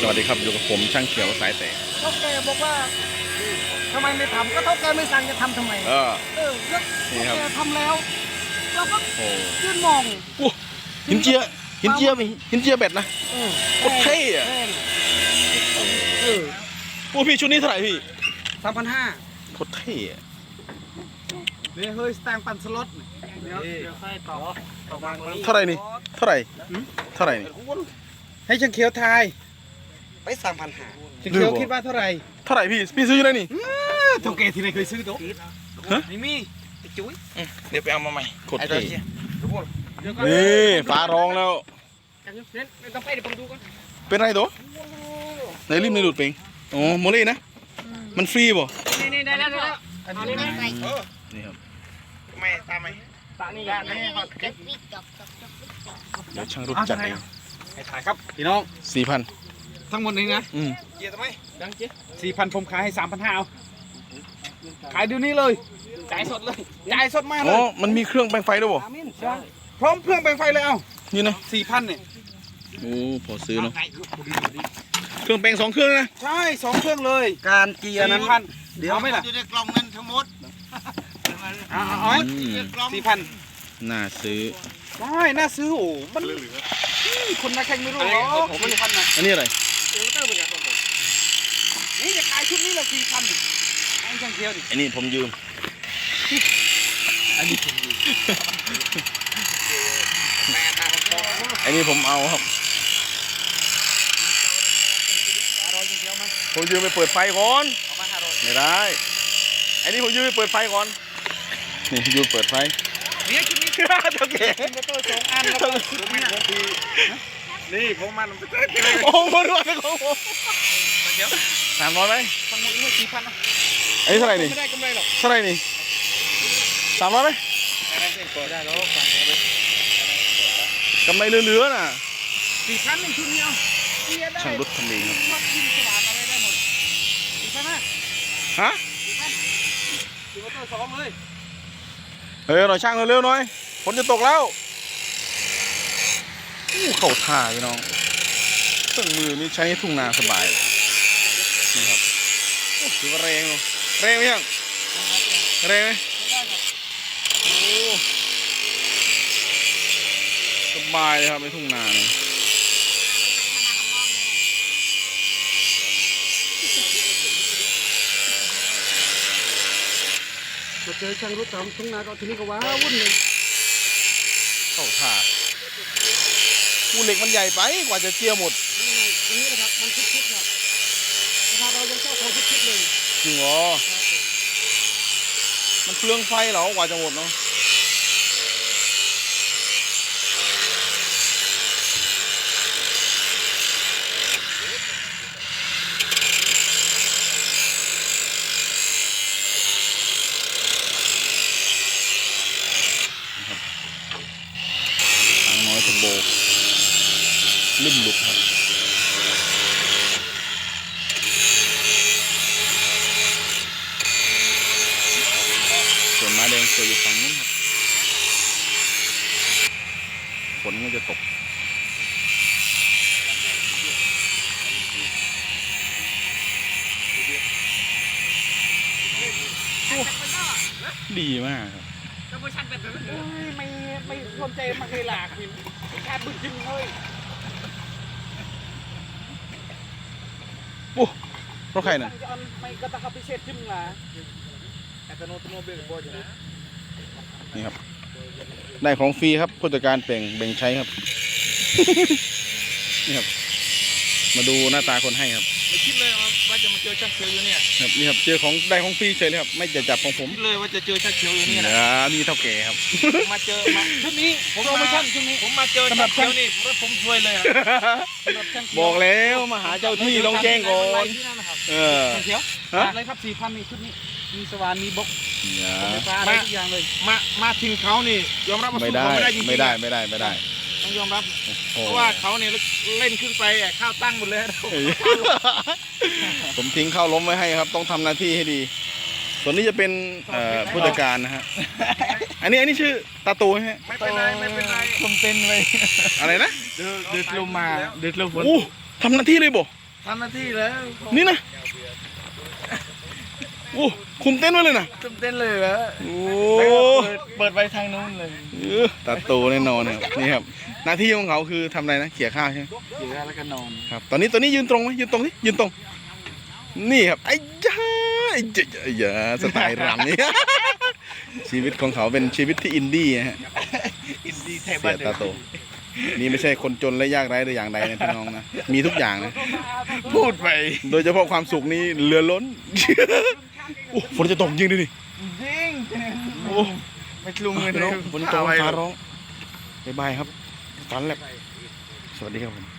สวัสดีครับอยู่กับผมช่างเขียวสายแตกเท่าแกบอกว่าทำไมไม่ทำก็เท่าแกไม่สั่งจะทำทำไมเออเออแล้วนี่ครับ แกทำแล้วเราก็โอ้ยืนมองโหหินเจียหินเจียไปหินเจียเบ็ดนะ เออโคตรเท่อะ แพงเออโอ้พี่ชุดนี้เท่าไหร่พี่สามพันห้าโคตรเท่อะเนี่ยเฮ้ยสแตงปันสล็อตเดี๋ยวเดี๋ยวให้ต่อต่อวางนี้เท่าไหร่นี่เท่าไหร่เท่าไหร่นี่ให้ช่างเขียวทาย ไปสามพันห้าช่างเขียวลืมบอกคิดว่าเท่าไหร่เท่าไหร่พี่พี่ซื้ออยู่ไหนนี่เท่าแกที่ไหนเคยซื้อตัวฮะไม่มีไอ้จุ้ยเดี๋ยวไปเอามาใหม่โคตรเท่เดี๋ยวก่อนนี่ฟ้าร้องแล้วจังเดี๋ยวไม่ต้องไปเดี๋ยวผมดูก่อนเป็นไรตัวในริมในหลุดเปงอ๋อโมเล่นะ มันฟรีบ่นี่นี่ได้แล้วได้แล้วอันนี้ไหมนี่ครับไม่ตามไหมตานี่ยานี่ก่อนเดี๋ยวช่างรุดจัดเองให้ถ่ายครับพี่น้องสี่พัน ทั้งหมดนี้นะอืมเกียร์ทำไมดังเจ๊สี่พันผมขายให้สามพันห้าเอาขายเดี๋ยวนี้เลยจ่ายสดเลยจ่ายสดมากเลอ๋อยมันมีเครื่องแปลงไฟด้วยบ่ใช่พร้อมเครื่องแปลงไฟเลยเอานี่นะสี่พันเนี่ยโอ้พอซื้อเนาะเครื่องแปลงสองเครื่องนะใช่สองเครื่องเลยการเกียร์นั้น สี่พันเดี๋ยวไม่ล่ะอยู่ในกล่องเงินทั้งหมดเอาเอาเอาอืมกล่องสี่พันน่าซื้อใช่น่าซื้อโอ้มันคนนักแข่งไม่รู้หรอกสี่พันนะอันนี้อะไร นี่จะขายชุดนี้ละสี่พันไอ้ช่างเทียวดิอันนี้ผมยืม อันนี้ผมอันนี้ผมเอาครับผมยืมไปเปิดไฟก่อนไม่ได้ อันนี้ผมยืมไปเปิดไฟก่อน นี่ยืมเปิดไฟเนี่ยชุดนี้ โอเคเป็นกระโต้สองอันแล้วก็ชุดนี้ นี่ของมันโอ้โหด้วยของผมสามร้อยไหมทั้งหมดนี่สี่พันนะอันนี้เท่าไหร่นี่ไม่ได้กำไรหรอกเท่าไหร่นี่สามร้อยไหมได้แล้วฟังเลยกำไรเหลือๆน่ะสี่พันหนึ่งชุดเอาเกียร์ได้ช่างรถทำเองครับรถยิงสว่านอะไรได้หมดสี่พันห้าฮะสี่พันตัวสองเลยเฮ้ยหน่อยช่างเร็วๆหน่อยฝนจะตกแล้ว เข่าท่าพี่น้องเครื่องมือนี่ใช้ทุ่งนาสบายเลยนี่ครับโอ้ถือว่าแรงเนอะแรงไหมยังแรงไหมโอ้สบายเลยครับในทุ่งนาเนี่ยมาเจอช่างรถตามทุ่งนาก็ทีนี้ก็ว้าวุ่นเลยเข้าท่า อู้เหล็กมันใหญ่ไปกว่าจะเจียหมดตรงนี้นะครับมันชิดๆครับราคาเรายังเช่าของชิดๆเลยจริงเหรอมันเปลืองไฟเหรอกว่าจะหมดเนาะหางน้อยทโบ ลิ่มหลุกครับส่วนม้แดงตัวอยู่ฝั่งนู้นครับฝนก็จะตกดีมากครับโอ้ไม่ไม่รวมใจมาเคยหลากหินแค่บึ้งขึ้นเลย โอ้เพราะใครน่ะไม่กระตักพิเศษขึ้นล่ะแต่ตโนตโนเบลบอยอยู่นะนี่ครับ ได้ของฟรีครับผู้จัดการแบ่งแบ่งใช้ครับ นี่ครับ มาดูหน้าตาคนให้ครับ ไม่คิดเลย ว่าจะมาเจอชักเขียวอยู่เนี่ยครับนี่ครับเจอของได้ของฟรีเฉยเลยครับ ไม่จะจับของผมคิดเลยว่าจะเจอชักเขียวอยู่นี่นี่นะนะมีเท่าแก่ครับผมมาเจอมาชุดนี้ผมโปรมาโมชั่นชุดนี้ผมมาเจอชักเขียวนี่รถผมช่วยเลยอะสำหรับช่างเขียวบอกแล้วมาหาเจ้าที่ต้องแจ้งก่อนที่นั่นนะครับเออ ช่างเขียวฮะเลยครับสี่พันนี่ชุดนี้มีสว่านมีบกอย่าไฟฟ้าอะไรทุกอย่างเลย มามาถึงเขานี่ยอมรับว่าไม่สู้ได้เขาไม่ได้จริงๆไม่ได้อะไม่ได้ไม่ได้ ต้องยอมรับโอ้เพราะว่าเขาเนี่ยเล่นขึ้นไปอะข้าวตั้งหมดเลยเฮ้ยผมทิ้งข้าวล้มไว้ให้ครับ ต้องทำหน้าที่ให้ดี ส่วนนี้จะเป็นเอ่อผู้จัดการนะฮะอันนี้อันนี้ชื่อตาตูใช่ไหมไม่เป็นไรไม่เป็นไรผมเป็นเลยอะไรนะเดือดลมมาเดือดลมฝนอู้ทำหน้าที่เลยบ่ทำหน้าที่แล้วนี่นะโอ้คุมเต้นท์ไว้เลยนะเต็มเต้นเลยเหรอโอ้เปิดเปิดไปทางนู้นเลยเออตาโตแน่นอนครับนี่ครับ หน้าที่ของเขาคือทำอะไรนะเขี่ยข้าวใช่ไหมอยู่แล้วก็นอนครับ ตอนนี้ตอนนี้ยืนตรงไหมยืนตรงนี่ยืนตรง นี่ครับไอ้จ้าไอ้จ้าไอ้ยาสไตล์รำนี่ ชีวิตของเขาเป็นชีวิตที่อินดี้นะฮะอินดีไทยเสีบ้ายนตาโต นี่ไม่ใช่คนจนและยากไร้แต่อย่างใดนะพี่น้องนะ มีทุกอย่างนะ พูดไปโดยเฉพาะความสุขนี้เหลือล้น โอ้ฝนจะตกจริงดิดิจริงโอ้ไม่ลุงเลยพี่น้องฝนจะตกอะไรฟ้าร้องบ๊ายบายครับ ตันแลบสวัสดีครับผม